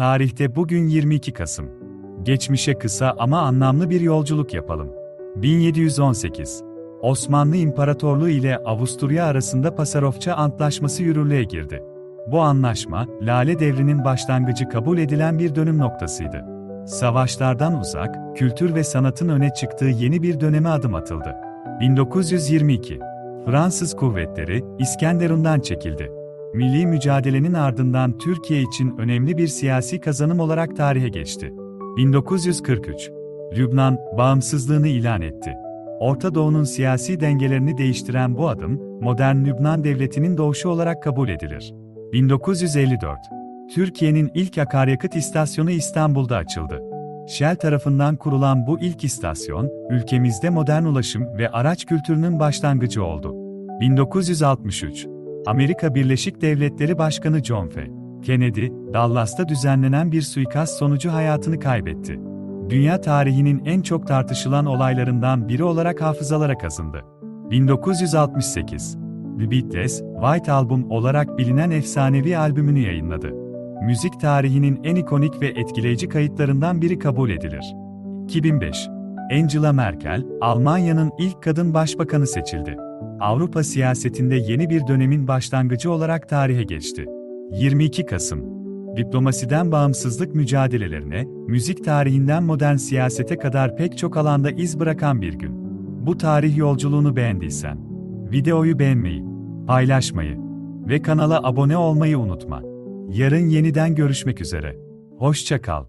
Tarihte bugün 22 Kasım. Geçmişe kısa ama anlamlı bir yolculuk yapalım. 1718. Osmanlı İmparatorluğu ile Avusturya arasında Pasarofça Antlaşması yürürlüğe girdi. Bu anlaşma, Lale Devri'nin başlangıcı kabul edilen bir dönüm noktasıydı. Savaşlardan uzak, kültür ve sanatın öne çıktığı yeni bir döneme adım atıldı. 1922. Fransız kuvvetleri İskenderun'dan çekildi. Milli mücadelenin ardından Türkiye için önemli bir siyasi kazanım olarak tarihe geçti. 1943. Lübnan bağımsızlığını ilan etti. Orta Doğu'nun siyasi dengelerini değiştiren bu adım, modern Lübnan devletinin doğuşu olarak kabul edilir. 1954. Türkiye'nin ilk akaryakıt istasyonu İstanbul'da açıldı. Shell tarafından kurulan bu ilk istasyon, ülkemizde modern ulaşım ve araç kültürünün başlangıcı oldu. 1963. Amerika Birleşik Devletleri Başkanı John F. Kennedy, Dallas'ta düzenlenen bir suikast sonucu hayatını kaybetti. Dünya tarihinin en çok tartışılan olaylarından biri olarak hafızalara kazındı. 1968. The Beatles, White Album olarak bilinen efsanevi albümünü yayınladı. Müzik tarihinin en ikonik ve etkileyici kayıtlarından biri kabul edilir. 2005. Angela Merkel, Almanya'nın ilk kadın başbakanı seçildi. Avrupa siyasetinde yeni bir dönemin başlangıcı olarak tarihe geçti. 22 Kasım. Diplomasiden bağımsızlık mücadelelerine, müzik tarihinden modern siyasete kadar pek çok alanda iz bırakan bir gün. Bu tarih yolculuğunu beğendiysen, videoyu beğenmeyi, paylaşmayı ve kanala abone olmayı unutma. Yarın yeniden görüşmek üzere. Hoşça kal.